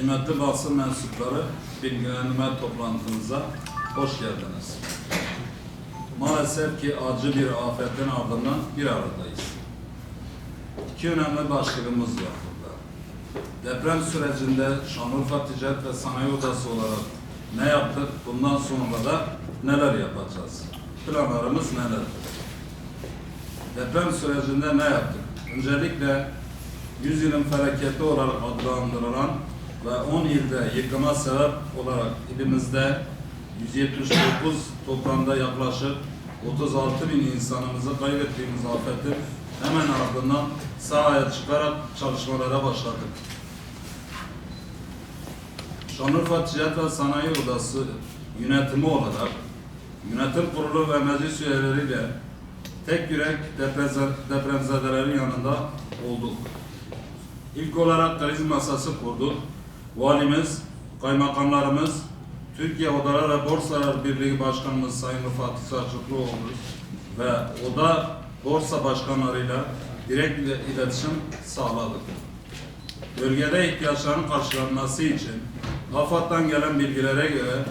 Kıymetli basın mensupları, bilgilendirme toplantımıza hoş geldiniz. Maalesef ki acı bir afetin ardından bir aradayız. İki önemli başlığımız var burada. Deprem sürecinde Şanlıurfa Ticaret ve Sanayi Odası olarak ne yaptık, bundan sonra da neler yapacağız? Planlarımız neler? Deprem sürecinde ne yaptık? Öncelikle 100 yılın felaketi olarak adlandırılan ve 10 ilde yıkıma sebep olarak ilimizde 179 toplamda yaklaşık 36 bin insanımızı kaybettiğimiz afetin hemen ardından sahaya çıkarak çalışmalara başladık. Şanlıurfa Ticaret ve Sanayi Odası yönetimi olarak yönetim kurulu ve meclis üyeleriyle tek yürek depremze- depremzedelerin yanında olduk. İlk olarak kriz masası kurduk. Valimiz, kaymakamlarımız, Türkiye Odalar ve Borsalar Birliği Başkanımız Sayın Fatih Selçukluoğlu ve Oda Borsa Başkanlarıyla direkt ile- iletişim sağladık. Bölgede ihtiyaçların karşılanması için AFAD'dan gelen bilgilere göre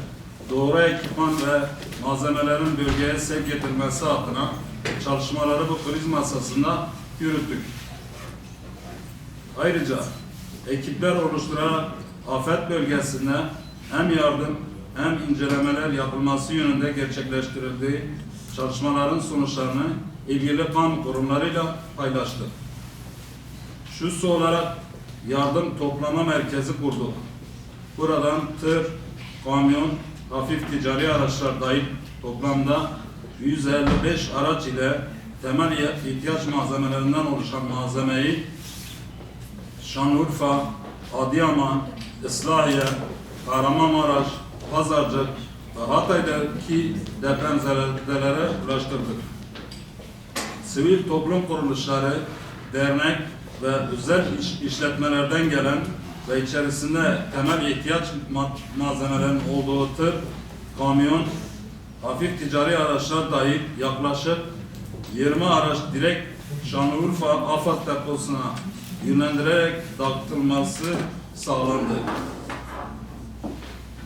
doğru ekipman ve malzemelerin bölgeye sevk edilmesi adına çalışmaları bu kriz masasında yürüttük. Ayrıca ekipler oluşturarak afet bölgesinde hem yardım hem incelemeler yapılması yönünde gerçekleştirildiği çalışmaların sonuçlarını ilgili kamu kurumlarıyla paylaştık. Şusu olarak yardım toplama merkezi kurduk. Buradan tır, kamyon, hafif ticari araçlar dahil toplamda 155 araç ile temel ihtiyaç malzemelerinden oluşan malzemeyi Şanlıurfa, Adıyaman, Islahiye, Kahramanmaraş, Pazarcık ve Hatay'daki depremzedelere ulaştırdık. Sivil toplum kuruluşları, dernek ve özel iş, işletmelerden gelen ve içerisinde temel ihtiyaç ma- malzemelerinin olduğu tır, kamyon, hafif ticari araçlar dahil yaklaşık 20 araç direkt Şanlıurfa AFAD deposuna yönlendirerek dağıtılması sağlandı.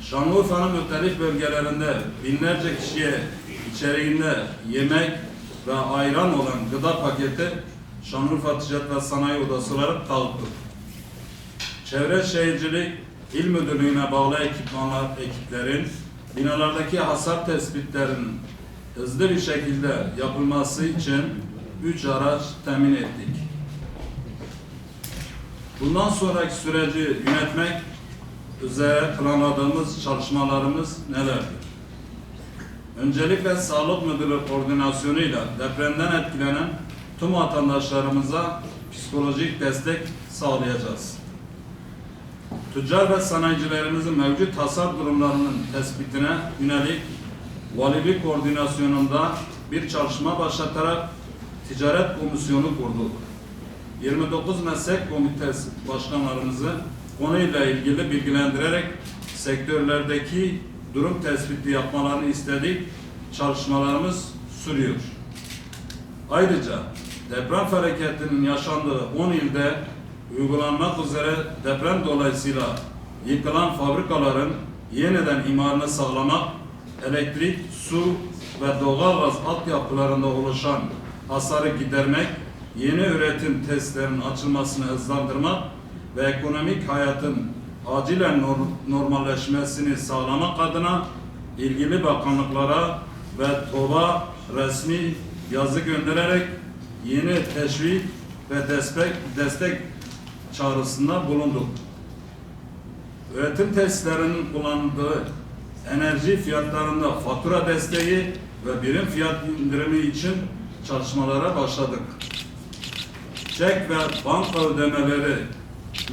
Şanlıurfa'nın mütelif bölgelerinde binlerce kişiye içeriğinde yemek ve ayran olan gıda paketi Şanlıurfa Ticaret ve Sanayi Odası olarak dağıttık. Çevre Şehircilik İl Müdürlüğü'ne bağlı ekipmanlar, ekiplerin binalardaki hasar tespitlerinin hızlı bir şekilde yapılması için üç araç temin ettik. Bundan sonraki süreci yönetmek üzere planladığımız çalışmalarımız nelerdir? Öncelikle Sağlık Müdürlüğü koordinasyonuyla depremden etkilenen tüm vatandaşlarımıza psikolojik destek sağlayacağız. Tüccar ve sanayicilerimizin mevcut hasar durumlarının tespitine yönelik valilik koordinasyonunda bir çalışma başlatarak ticaret komisyonu kurduk. 29 meslek komitesi başkanlarımızı konuyla ilgili bilgilendirerek sektörlerdeki durum tespiti yapmalarını istedik. Çalışmalarımız sürüyor. Ayrıca deprem felaketinin yaşandığı 10 ilde uygulanmak üzere deprem dolayısıyla yıkılan fabrikaların yeniden imarını sağlamak, elektrik, su ve doğalgaz altyapılarında oluşan hasarı gidermek, yeni üretim testlerinin açılmasını hızlandırmak ve ekonomik hayatın acilen nor- normalleşmesini sağlamak adına ilgili bakanlıklara ve TOB'a resmi yazı göndererek yeni teşvik ve destek, destek çağrısında bulunduk. Üretim tesislerinin kullandığı enerji fiyatlarında fatura desteği ve birim fiyat indirimi için çalışmalara başladık. Çek ve banka ödemeleri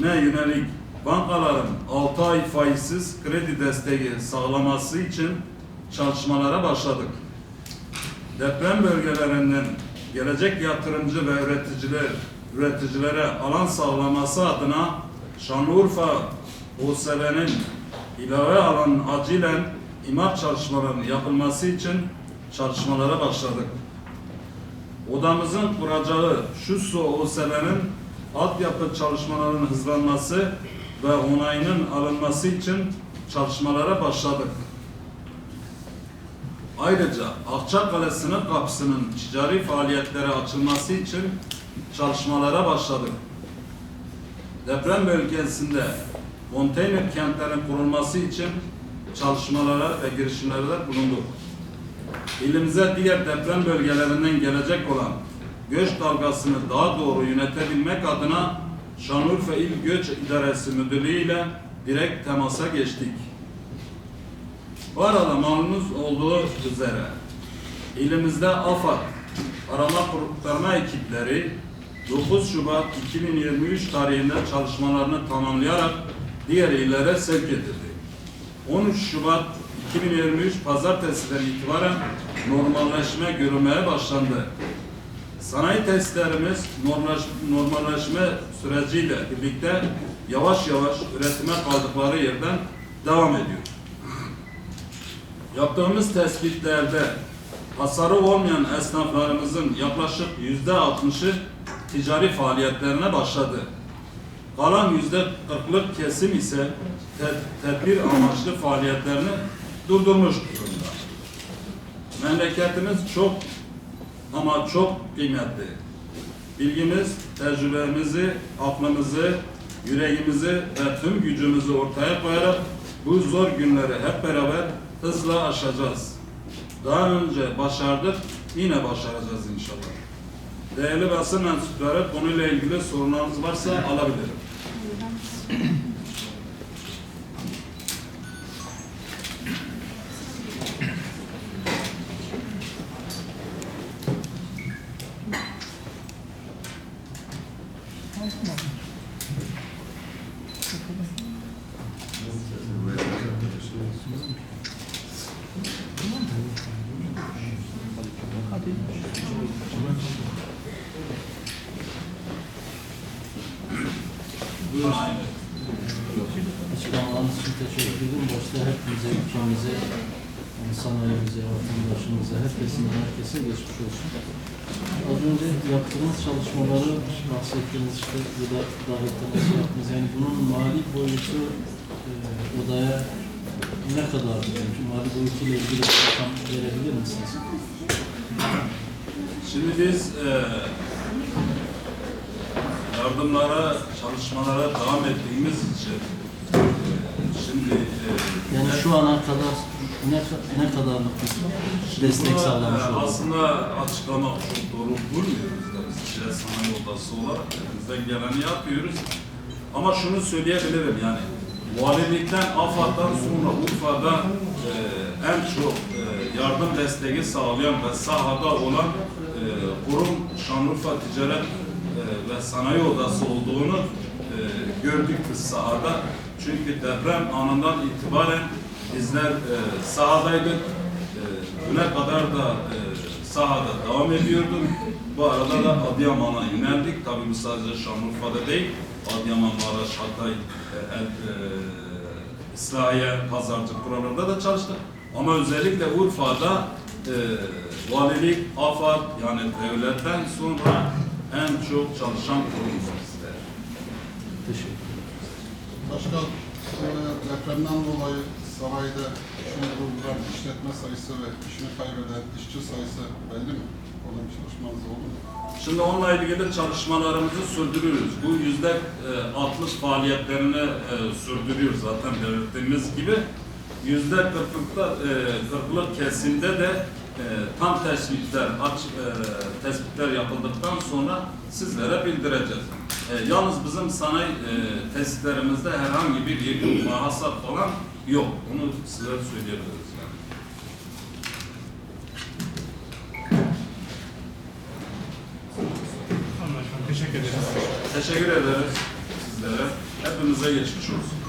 ne yönelik bankaların 6 ay faizsiz kredi desteği sağlaması için çalışmalara başladık. Deprem bölgelerinden gelecek yatırımcı ve üreticiler üreticilere alan sağlaması adına Şanlıurfa OSB'nin ilave alan acilen imar çalışmalarının yapılması için çalışmalara başladık. Odamızın kuracağı şu su OSB'nin altyapı çalışmalarının hızlanması ve onayının alınması için çalışmalara başladık. Ayrıca Akçakale sınır kapısının ticari faaliyetlere açılması için çalışmalara başladık. Deprem bölgesinde konteyner kentlerin kurulması için çalışmalara ve girişimlerde bulunduk. İlimize diğer deprem bölgelerinden gelecek olan göç dalgasını daha doğru yönetebilmek adına Şanlıurfa İl Göç İdaresi Müdürlüğü ile direkt temasa geçtik. Bu arada malumunuz olduğu üzere ilimizde AFAD arama kurtarma ekipleri 9 Şubat 2023 tarihinde çalışmalarını tamamlayarak diğer illere sevk edildi. 13 Şubat 2023 Pazartesi'den itibaren normalleşme görülmeye başlandı. Sanayi testlerimiz normalleş, normalleşme süreciyle birlikte yavaş yavaş üretime kaldıkları yerden devam ediyor. Yaptığımız tespitlerde hasarı olmayan esnaflarımızın yaklaşık yüzde altmışı ticari faaliyetlerine başladı. Kalan yüzde kırklık kesim ise te- tedbir amaçlı faaliyetlerini durdurmuş durumda. Memleketimiz çok ama çok kıymetli. Bilgimiz, tecrübemizi, aklımızı, yüreğimizi ve tüm gücümüzü ortaya koyarak bu zor günleri hep beraber hızla aşacağız. Daha önce başardık, yine başaracağız inşallah. Değerli basın mensupları konuyla ilgili sorunlarınız varsa alabilirim. Buyurun. Açıklamalarınız için teşekkür ederim. Başta hepimize, ülkemize, sanayimize, vatandaşımıza, herkesin, herkese geçmiş olsun. Az önce yaptığınız çalışmaları bahsettiğiniz işte gıda dağıtımı yaptınız. Yani bunun mali boyutu e, odaya ne kadar çünkü mali boyutuyla ilgili bir rakam verebilir misiniz? Şimdi biz eee yardımlara, çalışmalara devam ettiğimiz için eee, şimdi eee, Yani şu ana kadar ne, ne kadarlık bir destek sağlamış e, olduk? Aslında açıklamak çok doğru bulmuyoruz da biz Ticaret Sanayi Odası olarak elimizden geleni yapıyoruz. Ama şunu söyleyebilirim yani valilikten, AFAD'dan sonra Urfa'da e, en çok e, yardım desteği sağlayan ve sahada olan e, kurum Şanlıurfa Ticaret e, ve Sanayi Odası olduğunu e, gördük biz sahada. Çünkü deprem anından itibaren bizler e, sahadaydık. E, Düne kadar da e, sahada devam ediyorduk. Bu arada da Adıyaman'a yöneldik. Tabii bu sadece Şanlıurfa'da değil. Adıyaman, Maraş, Hatay, İslahiye, Pazarcık buralarda da çalıştık. Ama özellikle Urfa'da e, valilik, AFAD yani devletten sonra en çok çalışan bizler. Teşekkür ederim. Başkan, e, depremden dolayı sanayide işini durduran işletme sayısı ve işini kaybeden işçi sayısı belli mi? Bir çalışmanız oldu mu? Şimdi onunla ilgili çalışmalarımızı sürdürüyoruz. Bu yüzde e, 60 faaliyetlerini e, sürdürüyoruz zaten belirttiğimiz gibi. Yüzde 40'lıkta, e, 40'lık kesimde de e, tam tespitler, aç, e, tespitler yapıldıktan sonra sizlere bildireceğiz. E, yalnız bizim sanayi e, testlerimizde herhangi bir yıkım ve hasat falan yok. Onu size söyleyebiliriz. Yani. Teşekkür ederiz. Teşekkür ederiz sizlere. Hepinize geçmiş olsun.